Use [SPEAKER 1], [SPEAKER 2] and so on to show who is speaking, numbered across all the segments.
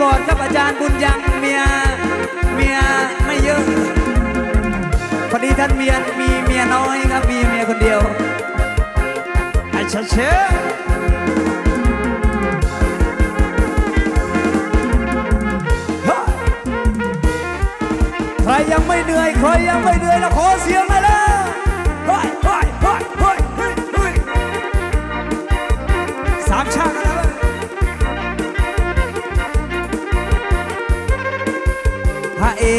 [SPEAKER 1] บอร์ดครับอาจารย์บุญยังเมียเมียไม่เยอะพอดีท่านเมียมีเมียน้อยครับมีเมียคนเดียว
[SPEAKER 2] ไอ้เชเชื่อ
[SPEAKER 1] ใครยังไม่เหนื่อยใครยังไม่เหนื่อยนะขอเสียงหน่อยเลย អេ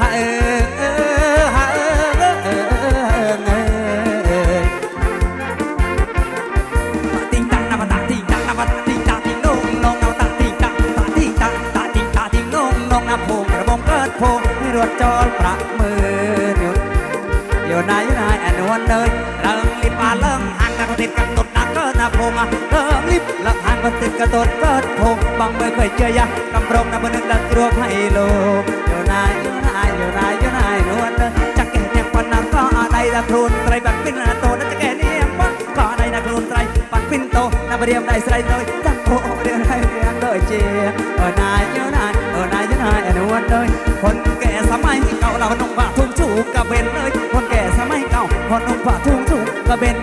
[SPEAKER 1] ហាអេហាអេទីតាំងណាបតាទីតាំងណាបទីតាទីនងនងតាទីតាំងតាទីតាំងតាទីតាទីនងនងណាភូមិរបងកើតភូមិរត់ចោលប្រាក់មើលយត់យល់ណៃណៃអនុនអើយរឹងលីបាលឹងันเลยเริ่มรีบมางกันติดกันตดนักกินาพงเริ่มรีบเริ่มห่างกันติดกันตดกิดโพงบางไม่เคยเจอยากำปรงนาบนึกดันตรวให้โลอยู่ไหนอยู่ไหนอยู่ไหนอยู่ไหนนวลจะเก่เนี่ยคนนั้นก็อะไรละครูนไตรบักเป็นโตนั่นจะแก่เนี่ยมันก็อะไรนะครูนไตรบักเป็นโตนาบเรียมได้ใส่เลยจังโอเรียนให้เรียนเลยเจียเออนายอยู่ไหนเออนายอยู่ไหนนวันเลยคนแก่สมัยเก่าเราหนุ่งผ้าทุ่งชูกระเบนเลยคนแก่สมัยเก่าคนหนุ่งผ้าทุ่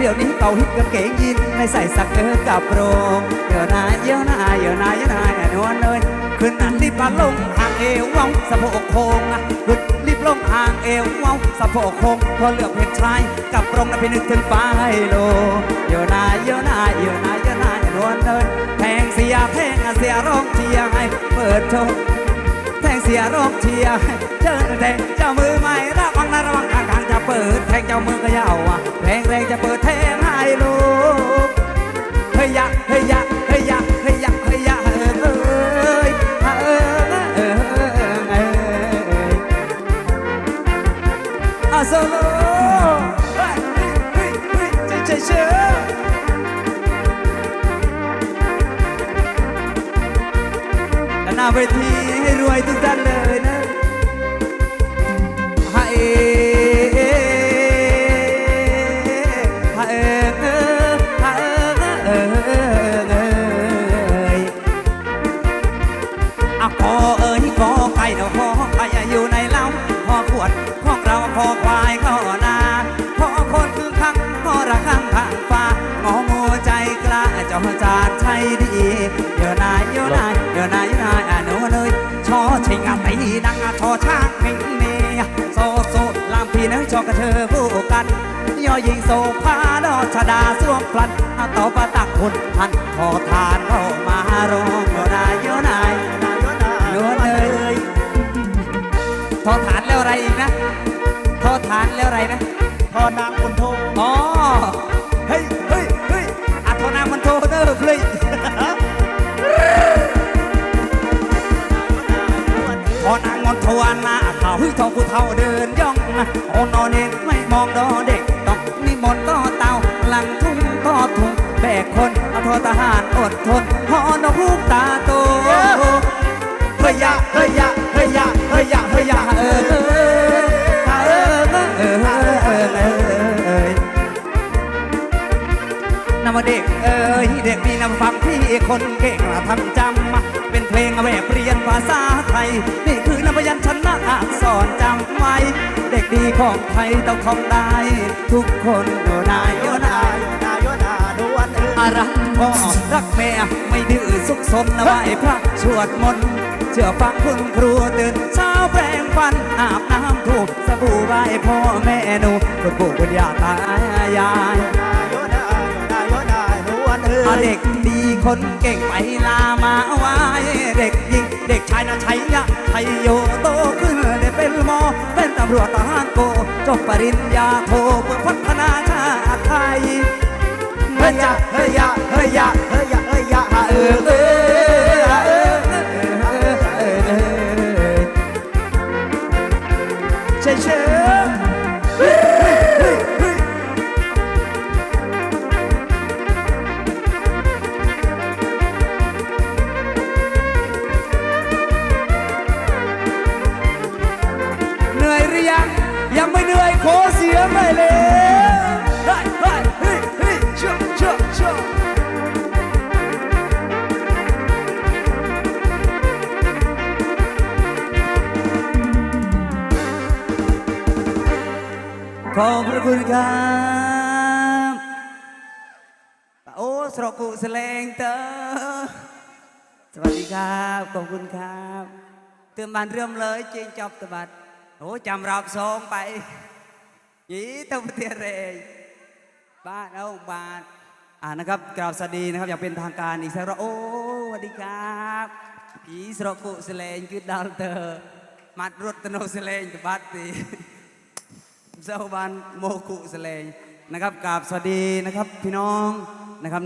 [SPEAKER 1] ดี๋ยวนี้เก่าฮิตกางเกงยีนไม่ใส่สักเกอกับโปรงเดี๋ยวนายเดี๋ยวนายเดี๋ยวนายเดี๋ยวนายอนวันเลยขึ้นอันรีบปาลงหางเอวเว้าสะโพกโค้งอะขึ้นรีบลงหางเอวเว้าสะโพกโค้งพอเลือกเพศชายกับตรงนั้นไปนึกถึงฟ้าให้โลเดี๋ยวนายเดี๋ยวนายเดี๋ยวนายเดี๋ยวนายนวลเดินแทงเสียแทงเสียร้องเชียร์ให้เปิดโชว์แทงเสียร้องเชียร์ให้เจอแทงเจ้ามือใหม่ระวังนะระวังข้างจะเปิดแทงเจ้ามือก็ยาวอะแรงแรงจะเปิด อาโซโลเฮ้ยเฮ้ยเฮ้ยเฮ้ยเจ๊เจ๊ด้านหน้าเวทีให้รวยทุกท่านเลยนะฮะเอฮะเอเอฮะเอเอเอ ชอกระเธอคู่กันยอยิงโซฟาดอชดาสวมพลันอาต่อประตักคุณพันพอทานเข้ามารองเดี๋ยนายเยนายนวลเลยทอฐานแล้วอะไรอีกนะทอฐานแล้วอะไรนะ
[SPEAKER 2] ทอนางคน
[SPEAKER 1] นอเน็ไม่มองดอเด็กต้องนิมนต์ต่อเต่าหลังทุ่งต่อทุ่งแบกคนเอาทอทหารอดทนพอนกฮูกตาโตเฮ้ยยะเฮ้ยยะเฮ้ยยะเฮ้ยยะเฮ้ยยะเออเออเออเอ นามาเด็กเอ้ยเด็กดีนำฟังพี่คนเก่งละทำจำมาเป็นเพลงแบบเรียนภาษาไทย นี่คือนพยัญชนะอักษรจำไว้ เด็กดีของไทยต้องท่องได้ ทุกคนโยนายโยนาย
[SPEAKER 2] นายนานวลเออ
[SPEAKER 1] อารักพ่อรักแม่ไม่ดื้อสุขสนไหว้พระสวดมนต์เชื่อฟังคุณครูตื่นเช้าแปรงฟันอาบน้ำถูกสบู่ไหวพ่อแม่หนูคุณปู่คุณย่าตายาย
[SPEAKER 2] เอ
[SPEAKER 1] อา
[SPEAKER 2] อ
[SPEAKER 1] เด็กดีคนเก่งไปลามาไว้เด็กหญิงเด็กชายนะชัยยะชัยโยโตขึ้นได้เป็นหมอ เป็นตำรวจทหารโกจบปริญญาโทเพื่อพัฒนาชาติไทย
[SPEAKER 2] เฮ้ยยะเฮ้ยยะเฮ้ยยะเฮ้ยยะเฮ้ยยะเฮี
[SPEAKER 1] ยเออ ขอบพระคุณครับโอ้สรกุแสลงเตอสวัสดีครับ ขอบคุณครับเตือนบานเรื่มเลยจริงจบตบัดโอ้จำรอบสองไปยีเต้าเตียเรยบ้านเอาบ้านอ่านะครับกราบสวัสดีนะครับ อยางเป็นทางการอีกสักรอบโอ้สวัสดีครับอีสรกุแสลงคือดาวเตอมัดรถตโนแสลงตบัดตี เซวาบ้านโมกุสเลงนะครับกราบสวัสดีนะครับพี่น้องนะครับ